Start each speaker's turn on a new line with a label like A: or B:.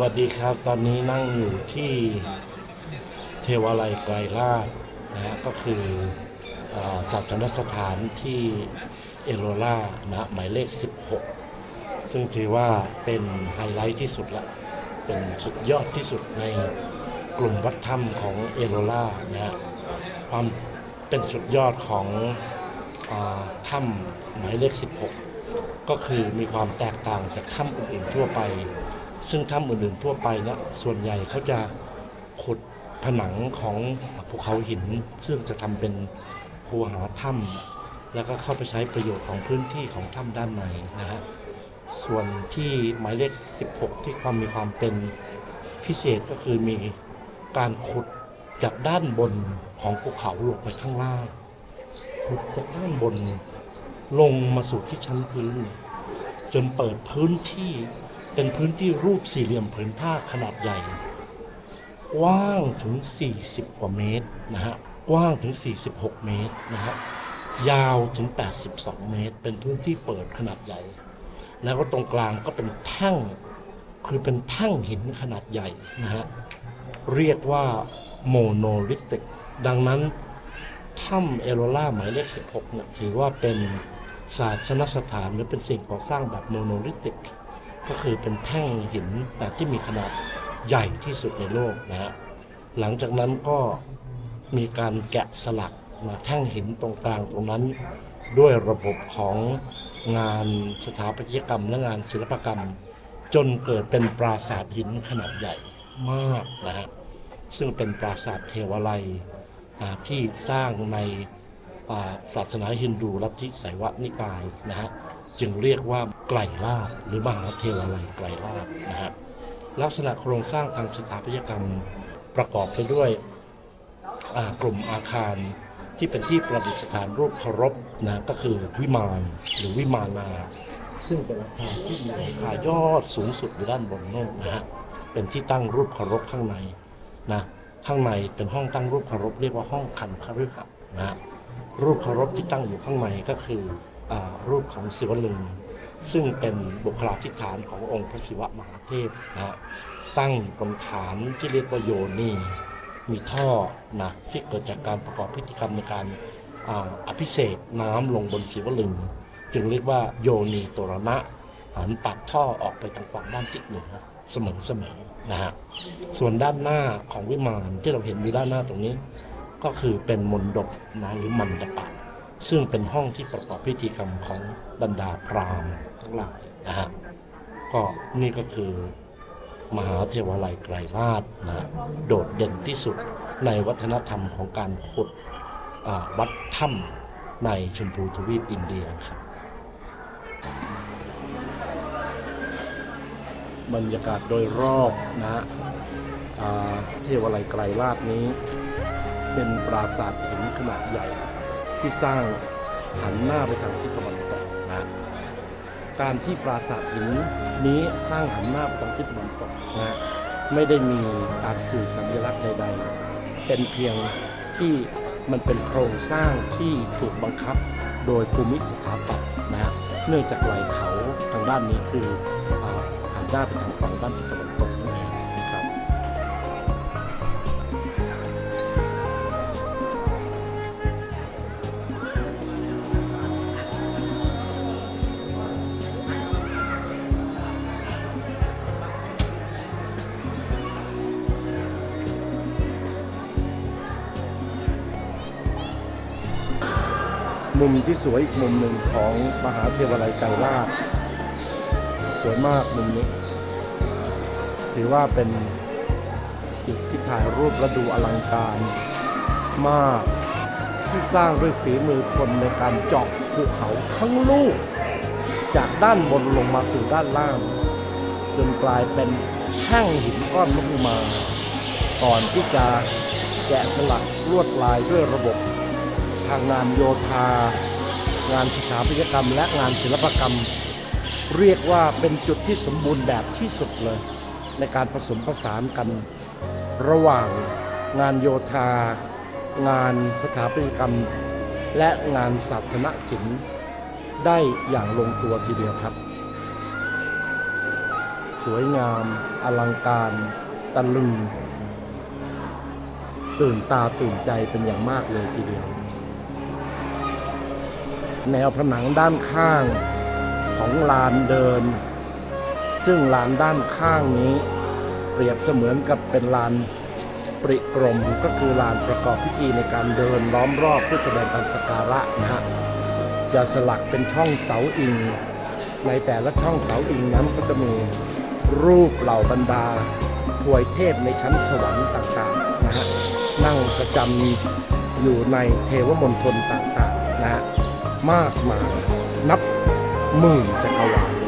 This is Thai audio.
A: วัสดีครับ ตอนนี้นั่งอยู่ที่เทวาลัยไกรราชนะฮะก็คือศาสนสถานที่เอโรล่านะหมายเลข 16 ซึ่งถือว่าเป็นไฮไลท์ที่สุดละ เป็นสุดยอดที่สุดในกลุ่มวัดถ้ำของเอโรล่านะฮะความเป็นสุดยอดของอถ้ำหมายเลข 16 ก็คือมีความแตกต่างจากถ้ำอื่นๆทั่วไป ซึ่งถ้ำอื่นๆทั่วไปเนะส่วนใหญ่เขาจะขุดผนังของภูเขาหิน ซึ่งจะทำเป็นคูหาถ้ำแล้วก็เข้าไปใช้ประโยชน์ของพื้นที่ของถ้ำด้านในนะฮะส่วนที่หมายเลข 16 ที่ความมีความเป็นพิเศษก็คือมีการขุดจากด้านบนของภูเขาลงไปข้างล่างขุดจากด้านบนลงมาสู่ที่ชั้นพื้น จนเปิดพื้นที่ เป็นพื้นที่รูปสี่เหลี่ยมผืนผ้าขนาดใหญ่กว้างถึง 40 กว่าเมตรนะฮะกว้างถึง 46 เมตรนะฮะยาวถึง 82 เมตร เป็นพื้นที่เปิดขนาดใหญ่ แล้วก็ตรงกลางก็เป็นแท่งคือเป็นแท่งหินขนาดใหญ่นะฮะเรียกว่าโมโนลิติก ดังนั้นถ้ำเอโรล่าหมายเลข 16เนี่ยถือว่าเป็นศาสนสถานหรือเป็นสิ่งก่อสร้างแบบโมโนลิติก ก็คือเป็นแท่งหินแต่ที่มีขนาดใหญ่ที่สุดในโลกนะฮะหลังจากนั้นก็มีการแกะสลักมาแท่งหินตรงกลางตรงนั้น ด้วยระบบของงานสถาปัตยกรรมและงานศิลปกรรม จนเกิดเป็นปราสาทหินขนาดใหญ่มากนะฮะซึ่งเป็นปราสาทเทวาลัยที่สร้างในศาสนาฮินดูลัทธิไสยวนิกายนะฮะ จึงเรียกว่าไกลลาภหรือมหาเทวาลัยไกลลาภนะฮะลักษณะโครงสร้างทางสถาปัตยกรรมประกอบไปด้วยกลุ่มอาคารที่เป็นที่ประดิษฐานรูปเคารพนะก็คือวิมานหรือวิมานา ซึ่งเป็นอาคารที่มีหลังคายอดสูงสุดอยู่ด้านบนโน้นนะฮะเป็นที่ตั้งรูปเคารพข้างในนะข้างในเป็นห้องตั้งรูปเคารพเรียกว่าห้องคันคฤหัสนะฮะรูปเคารพที่ตั้งอยู่ข้างในก็คือ รูปของศิวลึง ซึ่งเป็นบุคลาธิฐานขององค์พระศิวะมหาเทพนะตั้งอยู่บนฐานที่เรียกว่าโยนีมีท่อนะที่เกิดจากการประกอบพิธีกรรมในการอาอภิเษกน้ำลงบนศิวลึง จึงเรียกว่าโยนีตรณะหันปากท่อออกไปทางฝั่งด้านทิศเหนือเสมอเสมอๆนะฮะส่วนด้านหน้าของวิมานที่เราเห็นอยู่ด้านหน้าตรงนี้ ก็คือเป็นมณฑปนะหรือมันดปะ ซึ่งเป็นห้องที่ประกอบพิธีกรรมของบรรดาพราหมณ์ทั้งหลายนะฮะก็นี่ก็คือมหาเทวาลัยไกรราชนะโดดเด่นที่สุดในวัฒนธรรมของการขุดวัดถ้ำในชมพูทวีปอินเดียครับ บรรยากาศโดยรอบนะฮะเทวาลัยไกรลาดนี้ เป็นปราสาทหินขนาดใหญ่ ที่สร้างหันหน้าไปทางทิศตะวันตกนะการที่ปราสาทหินนี้สร้างหันหน้าไปทางทิศตะวันตกนะไม่ได้มีการสื่อสัญลักษณ์ใด ๆ เป็นเพียงที่มันเป็นโครงสร้างที่ถูกบังคับโดยภูมิสถาปัตย์นะฮะเนื่องจากไหลเขาทางด้านนี้คืออหันหน้าไปทางฝั่งด้านทิศตะวัน มุมที่สวยอีกมุมหนึ่งของมหาเทวาลัยไกรลาชสวยมากมุมนี้ ถือว่าเป็นจุดที่ถ่ายรูปและดูอลังการมากที่สร้างด้วยฝีมือคนในการเจาะภูเขาทั้งลูก จากด้านบนลงมาสู่ด้านล่าง จนกลายเป็นแท่งหินก้อนมหึมา ก่อนที่จะแกะสลักลวดลายด้วยระบบ ทางงานโยธา งานสถาปัตยกรรม และงานศิลปกรรม เรียกว่าเป็นจุดที่สมบูรณ์แบบที่สุดเลย ในการผสมผสานกัน ระหว่างงานโยธา งานสถาปัตยกรรม และงานศาสนศิลป์ได้อย่างลงตัวทีเดียวครับ สวยงาม อลังการตะลึงตื่นตาตื่นใจเป็นอย่างมากเลยทีเดียว แนวผนังด้านข้างของลานเดิน ซึ่งลานด้านข้างนี้ เปรียบเสมือนกับเป็นลานปริกรมก็คือลานประกอบพิธีในการเดินล้อมรอบเพื่อแสดงการสักการะนะฮะจะสลักเป็นช่องเสาอิง ในแต่ละช่องเสาอิงนั้นก็จะมีรูปเหล่าบรรดาถวยเทพในชั้นสวรรค์ต่างๆนะฮะนั่งประจำอยู่ในเทวมณฑลต่างๆนะฮะ มากมายนับหมื่นจักรวาล